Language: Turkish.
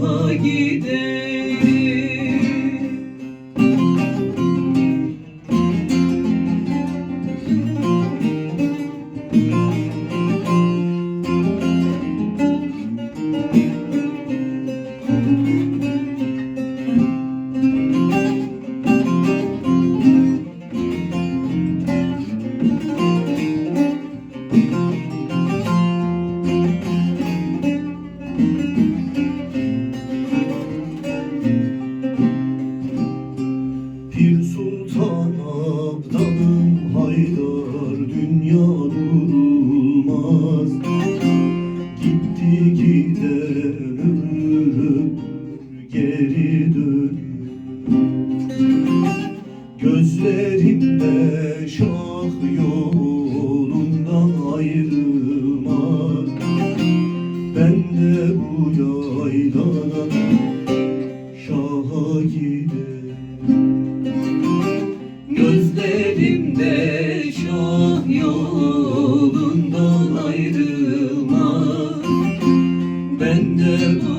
şaha giderim Gözlerimde şah yolundan ayrılmaz Ben de bu yayladan şaha giderim. Gözlerimde şah yolundan ayrılmaz Ben de bu